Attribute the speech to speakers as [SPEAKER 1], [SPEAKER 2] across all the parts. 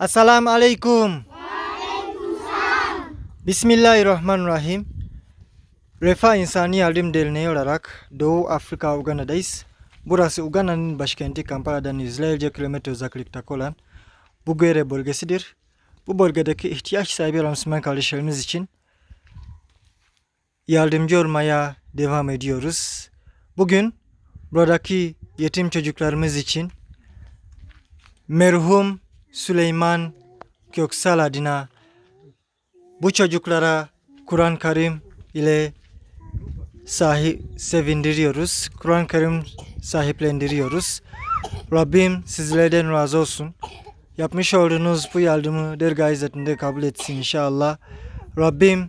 [SPEAKER 1] Assalamu alaikum. Bismillahirrahmanirrahim. Refa İnsani Yardım Derneği olarak Doğu Afrika Uganda'dayız. Burası Uganda'nın başkenti Kampala'dan yüzlerce kilometre uzaklıkta olan Bugere bölgesidir. Bu bölgedeki ihtiyaç sahibi olan Müslüman kardeşlerimiz için yardımcı olmaya devam ediyoruz. Bugün buradaki yetim çocuklarımız için merhum Süleyman Köksal adına bu çocuklara Kur'an-ı Kerim ile sahi sevindiriyoruz. Kur'an-ı Kerim sahiplendiriyoruz. Rabbim sizlerden razı olsun. Yapmış olduğunuz bu yardımı dergah izzetinde kabul etsin inşallah. Rabbim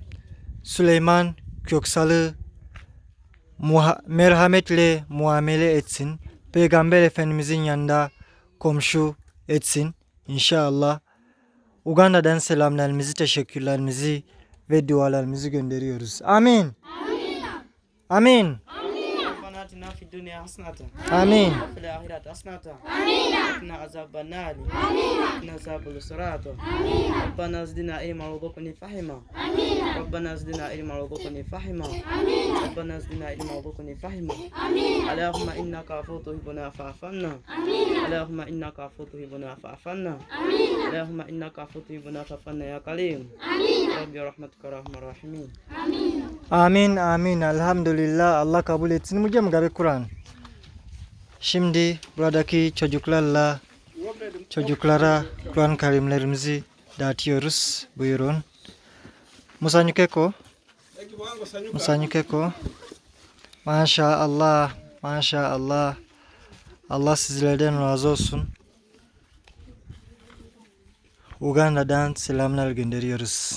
[SPEAKER 1] Süleyman Köksal'ı muha- merhametle muamele etsin. Peygamber Efendimizin yanında komşu etsin İnşallah Uganda'dan selamlarımızı, teşekkürlerimizi ve dualarımızı gönderiyoruz. Amin. Amin.
[SPEAKER 2] Amin. atina fi dunia hasanata
[SPEAKER 1] amin.
[SPEAKER 2] Wa fil akhirati hasanata amin. Na azaban nari amin. Na azabul sirata amin. Rabbana zidna ilma warzuqni fahma amin. Rabbana zidna ilma warzuqni fahma amin. Rabbana zidna ilma warzuqni fahma amin. Allahumma innaka afuwwun tuhibbuna fa'fu amin. Allahumma innaka afuwwun tuhibbuna fa'fu amin. Allahumma innaka afuwwun tuhibbuna fa'fu ya karim.
[SPEAKER 1] Amin. Amin elhamdülillah Allah kabul etsin. Mucam gabe Kur'an. Şimdi buradaki çocuklarla çocuklara Kur'an karimlerimizi dağıtıyoruz. Buyurun. Musanyukeko. Musanyukeko. Maşallah. Maşallah. Allah sizlerden razı olsun. Uganda'dan selamlar gönderiyoruz.